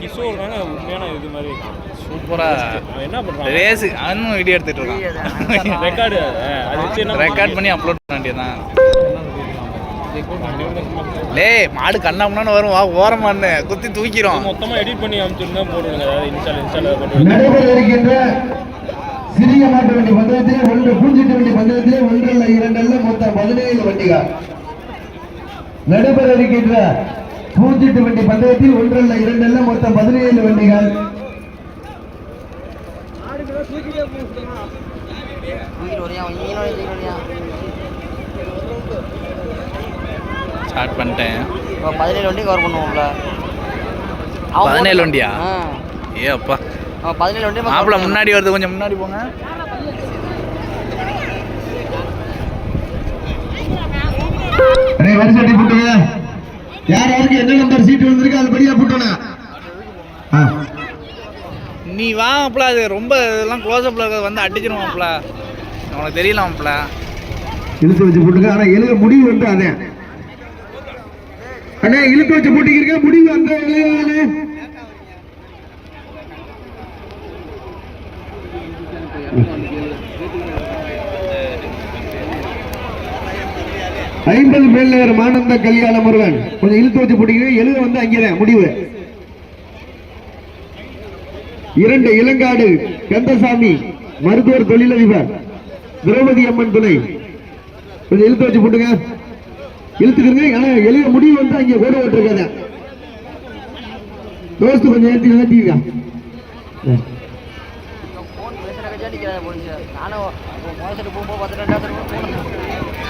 கிஷோர் தானே உண்மையான இது மாதிரி சூப்பரா. என்ன பண்றான் ரேஸு அவனும் வீடியோ எடுத்துட்டு இருக்கான். ரெக்கார்டு அது. வச்சு என்ன ரெக்கார்ட் பண்ணி அப்லோட் பண்ண வேண்டியதான் லே மாடு கண்ணா வரும் வா ஓரமான்னு குத்தி தூக்கிரும். மொத்தமா எடிட் பண்ணி அமைச்சிருந்தா போடுவாங்க அதாவது இன்ஸ்டால் இன்ஸ்டால போட்டு சிறிய மாட்டு வண்டி பந்தயத்திலே ஒன்று பூஞ்சிட்டு வண்டி பந்தயத்திலே ஒன்றல்ல இரண்டல்ல மொத்தம் பதினேழு வண்டிகள். நடைபெற இருக்கின்ற பூஞ்சிட்டு வண்டி பந்தயத்தில் ஒன்றல்ல இரண்டல்ல மொத்தம் பதினேழு வண்டிகள். ஸ்டார்ட் பண்ணிட்டேன். பதினேழு வண்டி கவர் பண்ணுவோம்ல. பதினேழு வண்டியா? ஆ. ஏ அப்பா. பதினேழு வண்டி மாப்பிள்ள முன்னாடி வருது கொஞ்சம் முன்னாடி போங்க. வரிசட்டி போட்டுங்க யார் யாருக்கு என்ன நம்பர் சீட்டு வந்திருக்கு அதுபடியா போட்டோண்ணா நீ வா மாப்பிள. அது ரொம்ப இதெல்லாம் க்ளோஸ் அப்ல வந்து அடிச்சிரும் மாப்பிள. உனக்கு தெரியல மாப்பிள. இழுத்து வச்சு போட்டுங்க ஆனா எழுத முடிவு வந்து அதே. அண்ணே இழுத்து வச்சு போட்டிக்கிறீங்க. முடிவு அந்த எழுதானே ஐம்பது மேல் மானந்த கல்யாண முருகன். கொஞ்சம் இழுத்து வச்சு பிடிக்கிறேன் எழுத வந்து அங்கேதான் முடிவு. இரண்டு இளங்காடு கந்தசாமி மருத்துவர் தொழிலதிபர் திரௌபதி அம்மன் துணை. கொஞ்சம் இழுத்து வச்சு போட்டுங்க இழுத்துக்கிறங்க ஆனா எழுத முடிவு வந்து அங்கே ஓட விட்டுருக்காத. தோஸ்து கொஞ்சம் ஏற்றி ஏற்றிருக்கா நானும் போகும்போது பார்த்துட்டு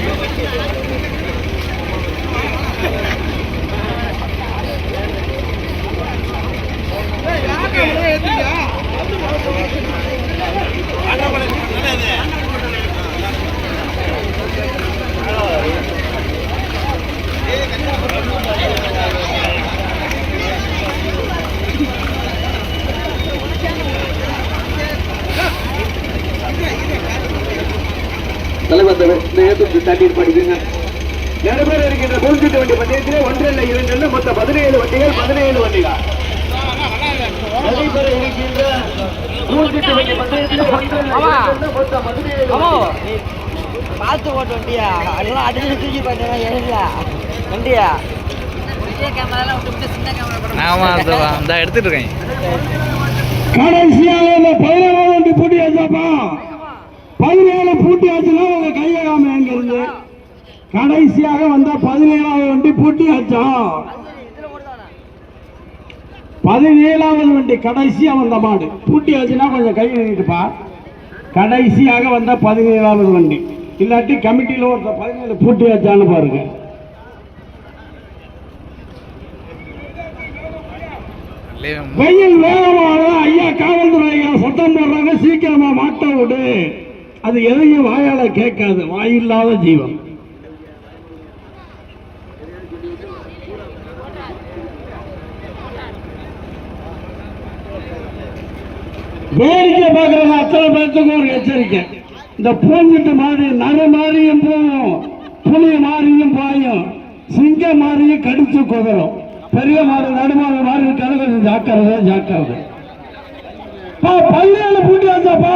வாங்க செல்லு தலைவர் நேரத்துக்கு தண்ணீர் படிக்குங்க நடைபெற இருக்கின்ற பூஞ்சிட்டு வண்டி பந்தயத்திலே ஒன்றல்ல இரண்டல்ல மொத்தம் பதினேழு வண்டிகள் பதினேழு வண்டிகள். நடைபெற இருக்கின்ற வண்டி பந்தயத்திலே ஒன்றல்ல மொத்தம் பதினேழு பார்த்து ஓட்டு வண்டியா? அதெல்லாம் அடிச்சு தூக்கி பண்ண எழுதல வண்டியா? எடுத்துட்டு இருக்கேன். கடைசியாக பதினேழாம் வண்டி பூட்டியாச்சாப்பா பதினேழு பூட்டியாச்சுன்னா உங்க கையகாம எங்க இருந்து கடைசியாக வந்த பதினேழாவது வண்டி பூட்டியாச்சா? பதினேழாவது வண்டி கடைசியா வந்த மாடு. பூட்டியாச்சுன்னா கொஞ்சம் கை நீட்டுப்பா. கடைசியாக வந்த பதினேழாவது வண்டி. இல்லாட்டி கமிட்டியில் ஒருத்தர் பதினேழு பூட்டியாச்சான்னு பாருங்க. வெயில் வேகமாக ஐயா காவல்துறை ஐயா சத்தம் போடுறாங்க சீக்கிரமா மாட்ட விடு. அது எதையும் வாயால கேட்காது. வாயில்லாத ஜீவன் வேடிக்கை பார்க்கறது அத்தனை பேர்த்துக்கும் ஒரு எச்சரிக்கை. இந்த பூஞ்சிட்டு மாறி நர மாறியும் போகும். புளிய மாறியும் பாயும். சிங்க மாறியும் கடிச்சு குதிரும் பெரிய மாடு நடுமாறு மாறி இருக்காது கொஞ்சம் ஜாக்கிரதை ஜாக்கிரதை. பா பூட்டி வந்தப்பா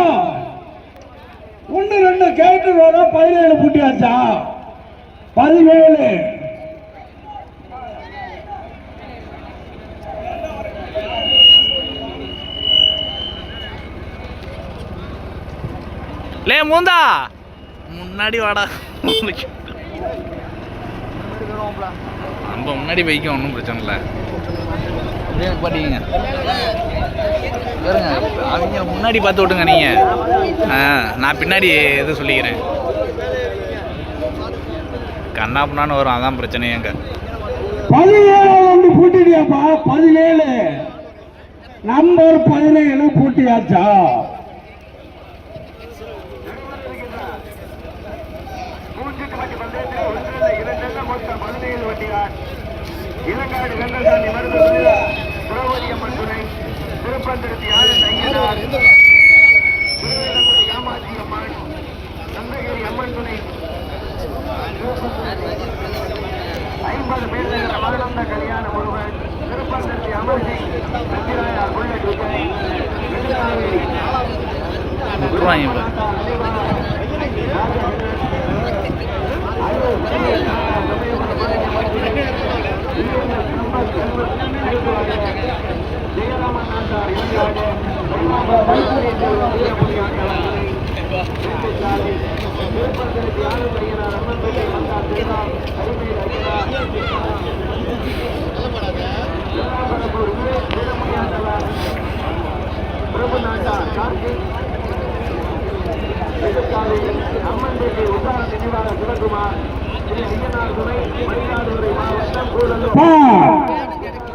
ஒன்று ரெண்டு கேட்டு வர பதினேழு பூட்டியாச்சா? பதினேழு லே மூந்தா. முன்னாடி வாடா. நம்ம முன்னாடி பைக்கும் ஒன்றும் பிரச்சனை இல்லை. அப்படியே பாட்டிங்க. பாருங்க அவங்க முன்னாடி பார்த்து விட்டுங்க நீங்கள் ஆ நான் பின்னாடி இது சொல்லிக்கிறேன். கண்ணா பின்னான்னு வரும் அதான் பிரச்சனையே அங்கே. பதினேழாவது வந்து பூட்டிட்டியாப்பா? பதினேழு. நம்பர் பதினேழு பூட்டியாச்சா? இலங்காடு கங்கசாமி மருத்துவ திரௌபதி அம்மன் துணை. திருப்பந்திருத்தி ஆனந்த் ஐயனார் திருவேலங்குடி காமாட்சி அம்மன் சந்தகிரி அம்மன் துணை. ஐம்பது பேர் மதுரந்த கல்யாண ஒருவன் திருப்பந்திருத்தி அமர்ஜி சத்யராயார் புல்லட் விஜய் விட்டுருவாங்க இப்போ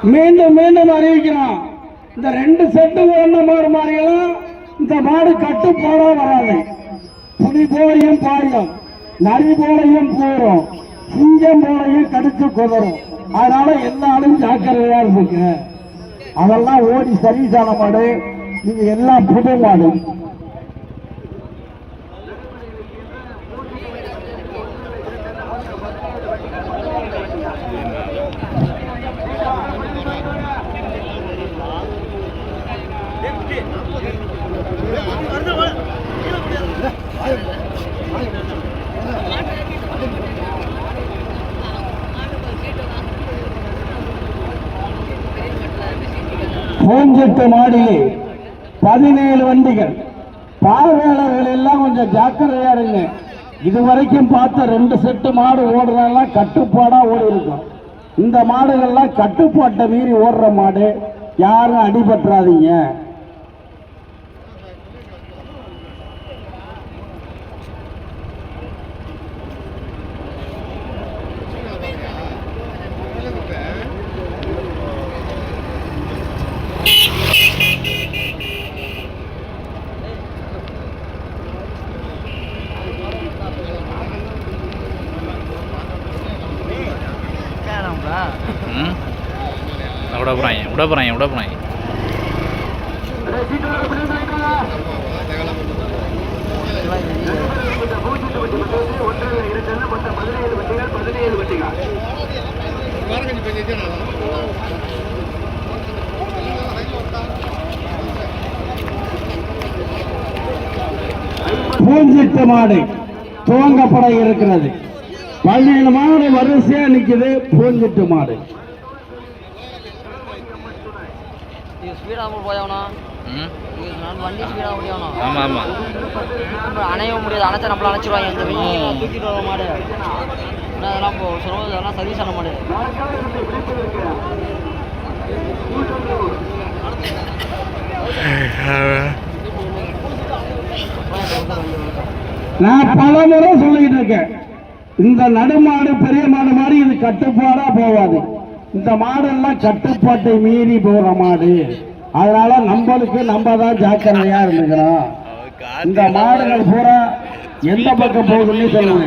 மீண்டும் மீண்டும் அறிவிக்கிறோம். இந்த ரெண்டு செட்டு ஒண்ணு மாடு மாறிகளும் இந்த மாடு கட்டு போட வராது. புலி போலையும் பாயும். நரி போலையும் போறோம் சிங்கம் போலையும் கடிச்சு குதறும். அதனால எல்லாரும் ஜாக்கிரதையா இருந்துங்க. அதெல்லாம் ஓடி சர்வீஸான மாடு. நீங்க எல்லாம் புது மாடு. பூஞ்செட்டு மாடியில் பதினேழு வண்டிகள். பார்வையாளர்கள் எல்லாம் கொஞ்சம் ஜாக்கிரதையா இருங்க. இது வரைக்கும் பார்த்த ரெண்டு செட்டு மாடு ஓடுறதெல்லாம் கட்டுப்பாடா ஓடி இருக்கும் இந்த மாடுகள்லாம் கட்டுப்பாட்டை மீறி ஓடுற மாடு யாரும் அடிபட்டுறாதீங்க விட போகிறாங்க விட போகிறாங்க விட போகிறாங்க பூஞ்சிட்டு மாடு துவங்கப்பட இருக்கிறது. பதினேழு மாடு வரிசையா நிக்குது பூஞ்சிட்டு மாடு. இது ஸ்பீடாக போயவனும் ம்? நான் வண்டி ஸ்பீடாக முடியணும் ஆமாம் அணையவும் முடியாது அணைச்சா நம்மள அணைச்சிருவாங்க இந்த வெயில் தூக்கிட்டு வர மாடு. அதெல்லாம் இப்போ சொல்லுவது அதெல்லாம் சர்வீஸ் ஆன மாடு. நான் பல முறை சொல்லிட்டு இருக்கேன். இந்த நடுமாடு பெரிய மாடு மாதிரி இது கட்டுப்பாடா போகாது. இந்த மாடெல்லாம் கட்டுப்பாட்டை மீறி போற மாடு. அதனால நம்மளுக்கு நம்ம தான் ஜாக்கிரதையா இருந்துக்கிறோம் இந்த மாடுகள் பூரா எந்த பக்கம் போகுதுன்னு சொல்லுங்க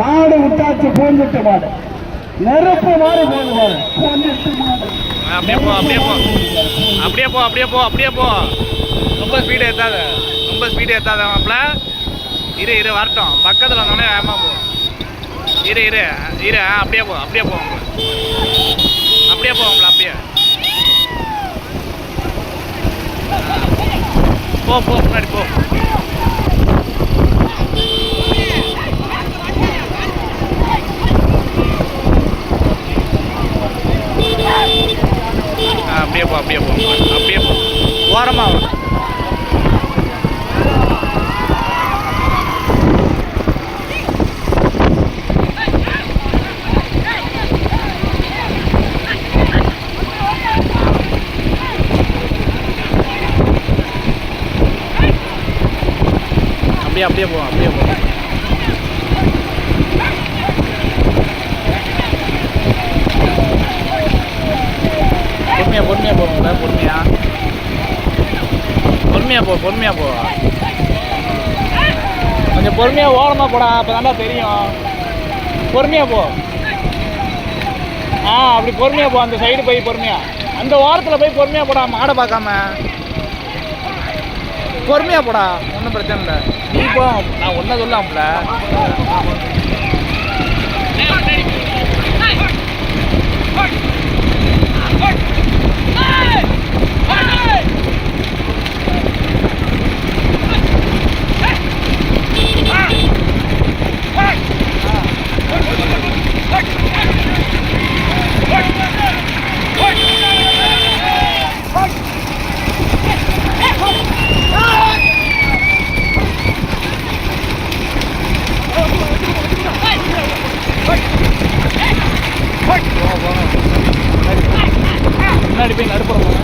மாடு விட்டாச்சு பூஞ்சிட்டு மாடு. நெருப்பு மாடு போகுது பாரு. பூஞ்சிட்டு மாடு. அப்படியே போ அப்படியே போ. அப்படியே போ அப்படியே போ அப்படியே போ. ரொம்ப ஸ்பீடு ஏத்தாத. ரொம்ப ஸ்பீடு ஏத்தாத மாப்பிள. இரு இரு வரட்டும். பக்கத்தில் வந்தோடனே வேகமாக போ. இரு இரு இரு அப்படியே போ அப்படியே போ. அப்படியே போ அப்படியே. போ போ முன்னாடி போ ஆ, அப்படியே போ அப்படியே போ மாப்ள. அப்படியே போ ஓரமா அப்படியே அப்படியே போவோம் அப்படியே போ. பொறுமையா பொறுமையாக போவோம்ல பொறுமையா. பொறுமையாக போ பொறுமையா போ. கொஞ்சம் பொறுமையாக ஓரமாக போடா அப்போ தெரியும். பொறுமையாக போ. ஆ அப்படி பொறுமையாக போ அந்த சைடு போய் பொறுமையா. அந்த ஓரத்தில் போய் பொறுமையா போடா மாடை பார்க்காம. பொறுமையா போடா. ஒன்றும் பிரச்சனை இல்லை. நீ போ. நான் ஒன்றை சொல்லாம்ல முன்னாடி போய் நடுப்புறம் போங்க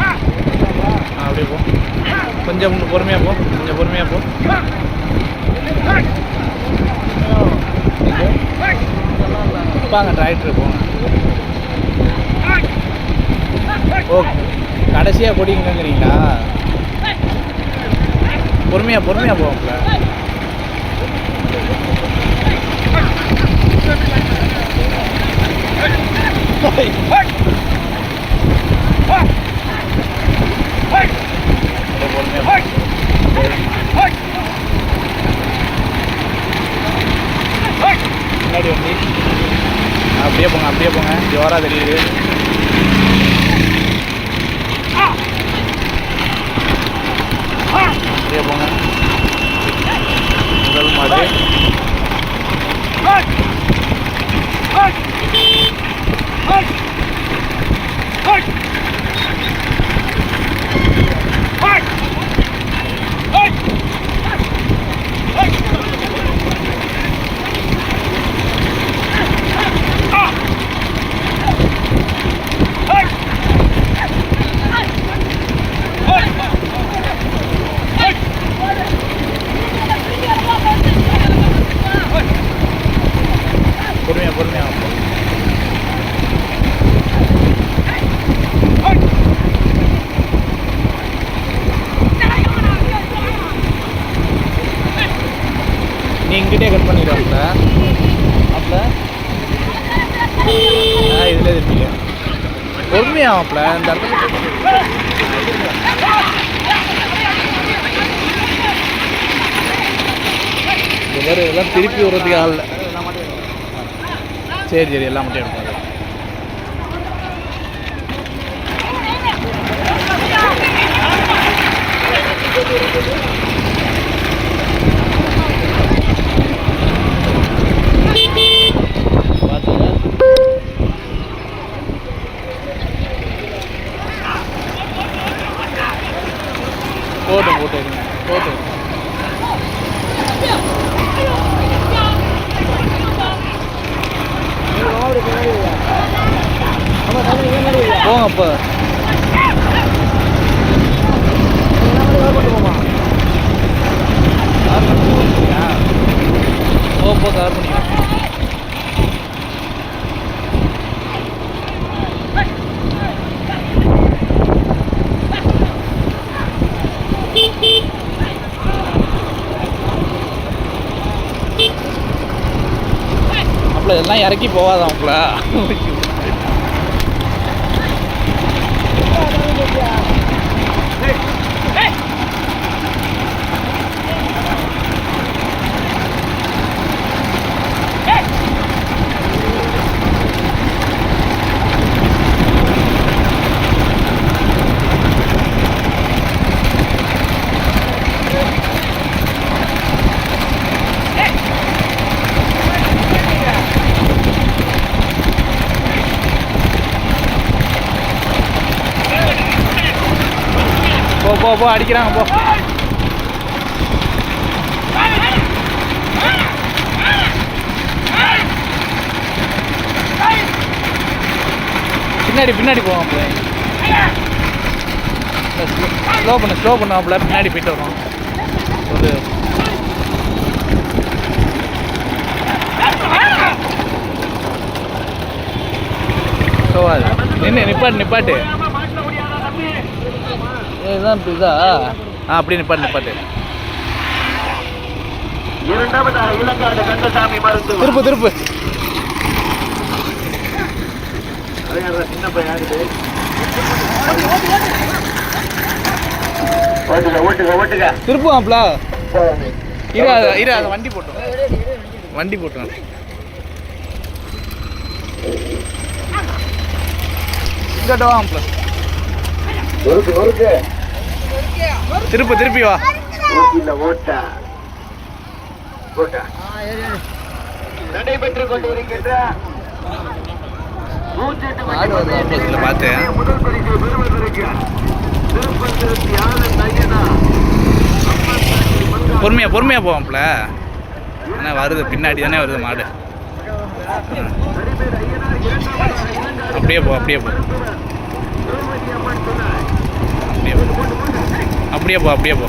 ஆ, அப்படியே போ கொஞ்சம் பொறுமையாக போ கொஞ்சம் பொறுமையாக போ வாங்க டிராக்டர் போங்க ஓ கடைசியாக கொடிங்கிறீங்களா பொறுமையாக பொறுமையாக போவோம்ல முன்னாடி வண்டி அப்படியே போங்க அப்படியே போங்க. ஜோராக தெரியுது அப்படியே போங்க. முதல் மாடு. பொறுமையா பொறுமையா வாங்க. நீ இங்கிட்டே கட் பண்ணிடுவாப்ல அப்பல ஆ இதில் இருப்பீங்க பொறுமையாவாப்ல இந்த இடத்துல இதெல்லாம் திருப்பி விடுறதுக்கு ஆள் சரி சரி எல்லாம் மட்டும் எடுப்பாங்க போட்டு போட்டு போட்டு. போங்க அப்போ போ போ கார் பண்ணிக்கலாம் அப்பல இதெல்லாம் இறக்கி போகாதான் அப்பல போ போ அடிக்கிறாங்க போ. பின்னாடி பின்னாடி போவாப்புல ஸ்லோ பண்ண ஸ்லோ பண்ணுவாப்புல பின்னாடி போயிட்டு வரும். ஒரு ஸோ அது. நின்று நிப்பாட்டு நிப்பாட்டு. இதுதான் இதா ஆ அப்படியே நிப்பாட்டு நிப்பாட்டு திருப்பு திருப்பு. திருப்புவாப்ல இரு அதை இரு அதை வண்டி போட்டோம் வண்டி போட்டோம் இங்கிட்ட வாப்ல ஒருக்கு ஒருக்கு திருப்பு திருப்பி வா. கொண்டிருக்கின்ற ஆப்போசிட்டில் பார்த்தேன் முதல் பரிசை பெறுவதற்கு திருப்பம் திருத்தி ஆனந்த் ஐயனா பொறுமையா பொறுமையா போவாப்ல என்ன வருது பின்னாடி தானே வருது மாடு. அப்படியே போ அப்படியே போ. அப்படியே போ. அப்படியே போ அப்படியே போ.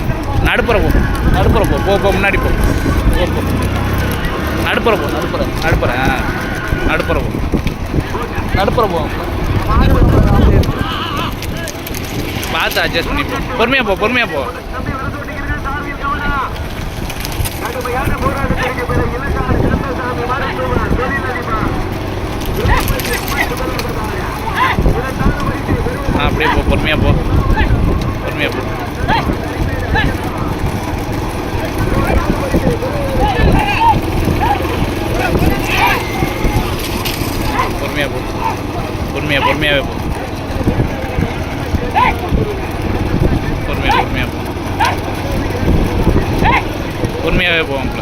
நடுப்புற போ. நடுப்புற போ. போ போ முன்னாடி போ. போ போ. நடுப்புற போ. நடுப்புற. நடுப்புற. ஆ. நடுப்புற போ. நடுப்புற போ. பார்த்து அட்ஜஸ்ட் பண்ணி போ. பொறுமையாக போ பொறுமையாக போ. அப்படியே போ பொறுமையாக போ. பொறுமையாக போ. பொறுமையாக போ. பொறுமையாகவே போ. பொறுமையாக பொறுமையாக போ பொறுமையாகவே போவோம்ல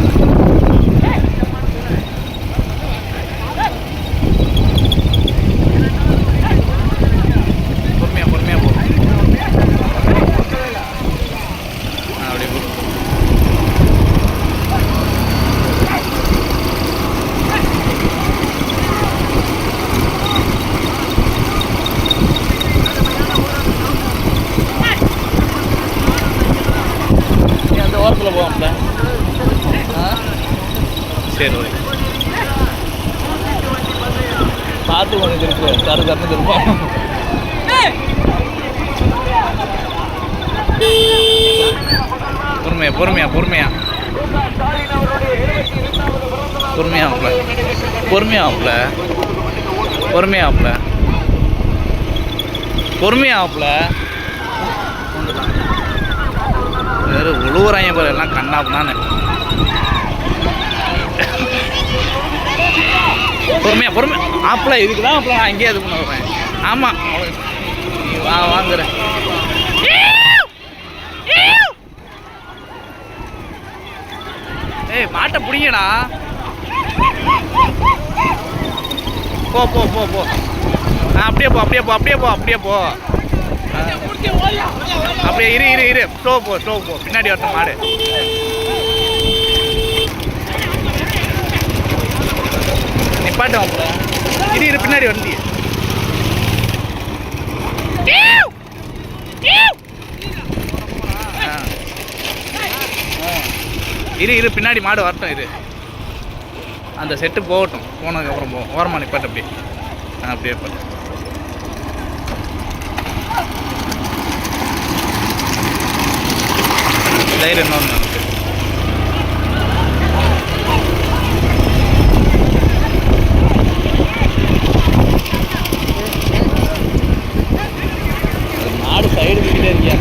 பொறுமையாக பொறுமையாக போ ஆ அப்படியே போ நீ அந்த ஓரத்தில் போவோம்ல ஆ சரி ஓகே பார்த்து கொஞ்சம் திருப்பு. கரு கருன்னு திருப்போம் பொறுமையா பொறுமையா பொறுமையா. பொறுமையா ஆகல பொறுமையா ஆகல பொறுமையா ஆகல பொறுமையா ஆகல வேறு உழுவுறாங்க பாரு எல்லாம் கண்ணாப்புனான்னு பொறுமையாக பொறுமை ஆப்பிள இதுக்கு தான் ஆப்பிள நான் அங்கேயே இது பண்ண வரேன் ஆமாம் வா வாங்குறேன். ஏய் மாட்டை பிடிங்கடா. போ போ போ போ. அப்படியே போ அப்படியே போ அப்படியே போ அப்படியே போ. அப்படியே இரு இரு இரு. ஸ்லோ போ ஸ்லோ போ. பின்னாடி வரட்டும் மாடு. நிப்பாட்டு வாப்பா. இரு இரு பின்னாடி வண்டி. இரு இரு பின்னாடி மாடு வரட்டும் இரு. அந்த செட்டு போகட்டும். போனதுக்கப்புறம் போகும் ஓரமாக நிப்பாட்டு அப்படியே. ஆ அப்படியே நிப்பாட்டு தைரியம் இன்னொன்று இருக்கு அது மாடு சைடு விட்டுட்டே இருக்கியா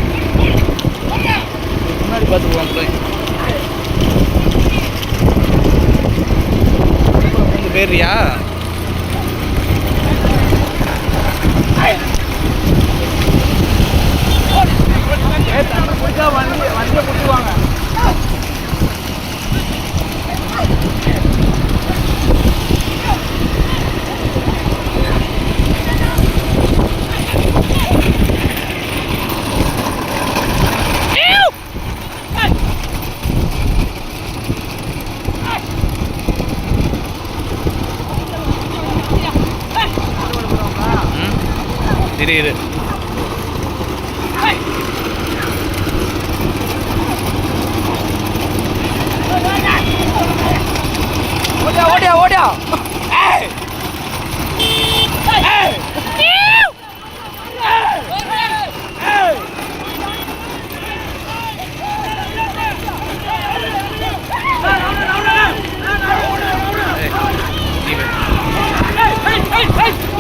முன்னாடி பார்த்து போவாங்க உங்க பேர்றியா இரு இரு ஓடியா ஓடியா ஓடியா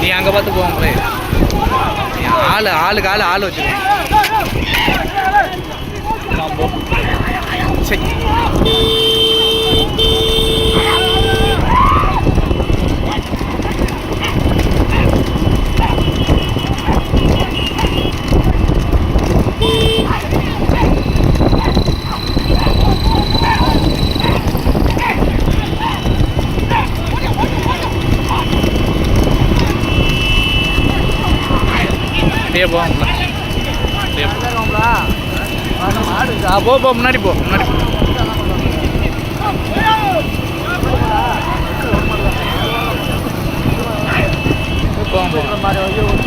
நீ அங்கே பார்த்து போவோங்களே ஆள் ஆளுக்கு ஆள் ஆள் வச்சுக்கோ சரி அப்படியே போவோம்ல அப்படியே போ. போ போ முன்னாடி போ முன்னாடி போ. போவோம் போவோம்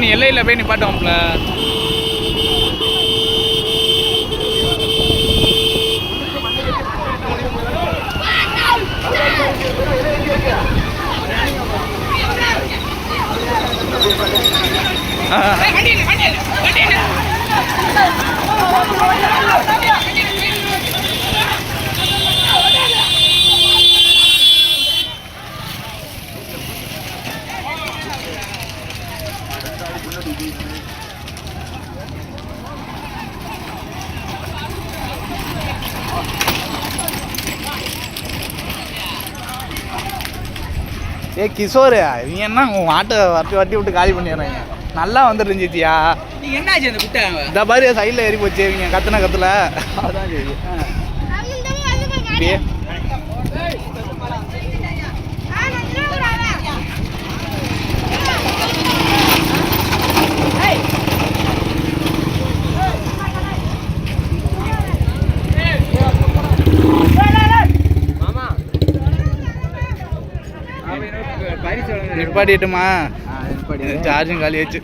நீ எல்லையில் போய் நிப்பாட்டுவாம்ல. ஏ கிஷோர் இவங்க என்ன உன் மாட்டை வட்டி வட்டி விட்டு காலி பண்ணிடுறாங்க. நல்லா வந்துட்டு ஜித்தியா நீங்க என்னாச்சு அந்த குட்டை இந்த மாதிரி சைடில் ஏறி போச்சு இவங்க கத்துன கத்துல. அதான் சரி. நிப்பாட்டிட்டுமா? சார்ஜும் காலியாச்சு